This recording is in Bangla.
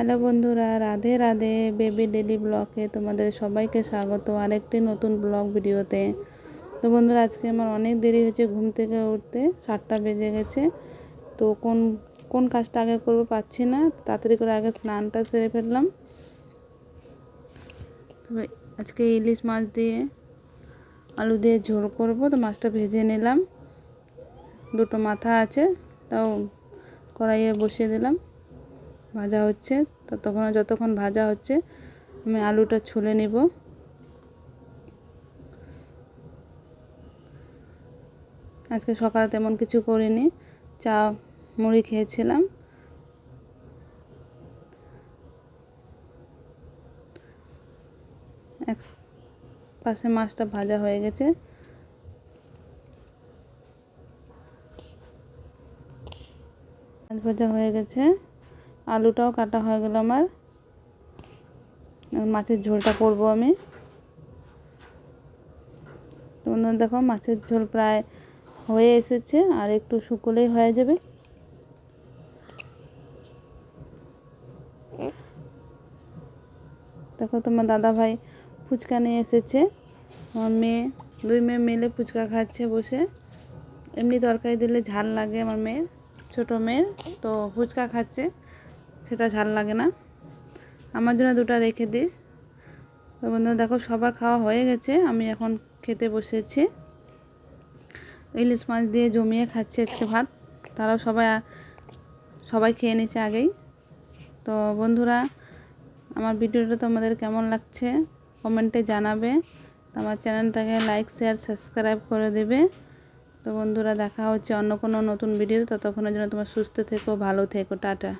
হ্যালো বন্ধুরা, রাধে রাধে বেবি ডেলি ব্লগে তোমাদের সবাইকে স্বাগত আরেকটি নতুন ব্লগ ভিডিওতে। তো বন্ধুরা, আজকে আমার অনেক দেরি হয়েছে ঘুম থেকে উঠতে, সাতটা বেজে গেছে। তো কোন কোন কাজটা আগে করব পাচ্ছি না, তাড়াতাড়ি করে আগে স্নানটা সেরে ফেললাম। তবে আজকে ইলিশ মাছ দিয়ে আলু দিয়ে ঝোল করব, তো মাছটা ভেজে নিলাম। দুটো মাথা আছে, তাও কড়াইয়ে বসিয়ে দিলাম। ভাজা হচ্ছে। ততক্ষণ যতক্ষণ ভাজা হচ্ছে, আমি আলুটা ছুলে নিব। আজকে সকালে তেমন কিছু করিনি। চা, মুড়ি খেয়েছিলাম। এক পাশে মাছটা ভাজা হয়ে গেছে। ভাজা হয়ে গেছে। আলুটাও কাটা হয়ে গেল আমার। মাছের ঝোলটা করব আমি। তোমরা দেখো, মাছের ঝোল প্রায় হয়ে এসেছে, আর একটু শুকলেই হয়ে যাবে। দেখো, তোমার দাদা ভাই ফুচকা নিয়ে এসেছে। আমার মেয়ে, দুই মেয়ে মিলে ফুচকা খাচ্ছে বসে। এমনি তরকারি দিলে ঝাল লাগে আমার মেয়ের, ছোটো মেয়ের, তো ফুচকা খাচ্ছে। সেটা ঝাল লাগে না। আমার জন্য দুটো রেখে দিস। তো বন্ধুরা, দেখো, সবার খাওয়া হয়ে গেছে। আমি এখন খেতে বসেছি। ইলিশ মাছ দিয়ে জমিয়ে খাচ্ছি আজকে ভাত। তারাও সবাই সবাই খেয়ে নিছে আগেই। তো বন্ধুরা, আমার ভিডিওটা তোমাদের কেমন লাগছে? কমেন্টে জানাবে। আমার চ্যানেলটাকে লাইক, শেয়ার, সাবস্ক্রাইব করে দেবে। তো বন্ধুরা, দেখা হচ্ছে অন্য কোনো নতুন ভিডিও ততক্ষণের জন্য তোমার সুস্থ থেকো, ভালো থেকো, টাটা।